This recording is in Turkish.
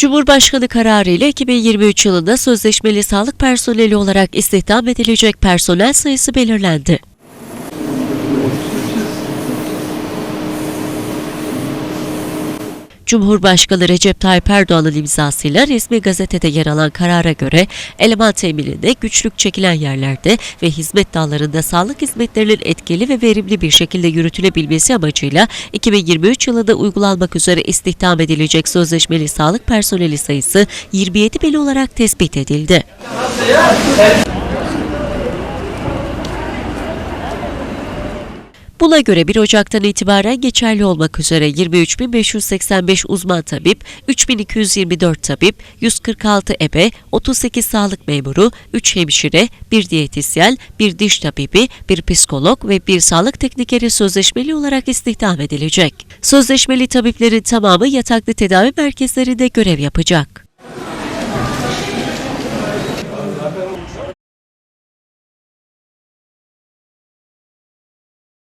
Cumhurbaşkanı kararı ile 2023 yılında sözleşmeli sağlık personeli olarak istihdam edilecek personel sayısı belirlendi. Cumhurbaşkanı Recep Tayyip Erdoğan'ın imzasıyla resmi gazetede yer alan karara göre eleman temininde güçlük çekilen yerlerde ve hizmet dallarında sağlık hizmetlerinin etkili ve verimli bir şekilde yürütülebilmesi amacıyla 2023 yılında uygulanmak üzere istihdam edilecek sözleşmeli sağlık personeli sayısı 27 bin olarak tespit edildi. Buna göre 1 Ocak'tan itibaren geçerli olmak üzere 23.585 uzman tabip, 3.224 tabip, 146 ebe, 38 sağlık memuru, 3 hemşire, 1 diyetisyen, 1 diş tabibi, 1 psikolog ve 1 sağlık teknikeri sözleşmeli olarak istihdam edilecek. Sözleşmeli tabiplerin tamamı yataklı tedavi merkezlerinde görev yapacak.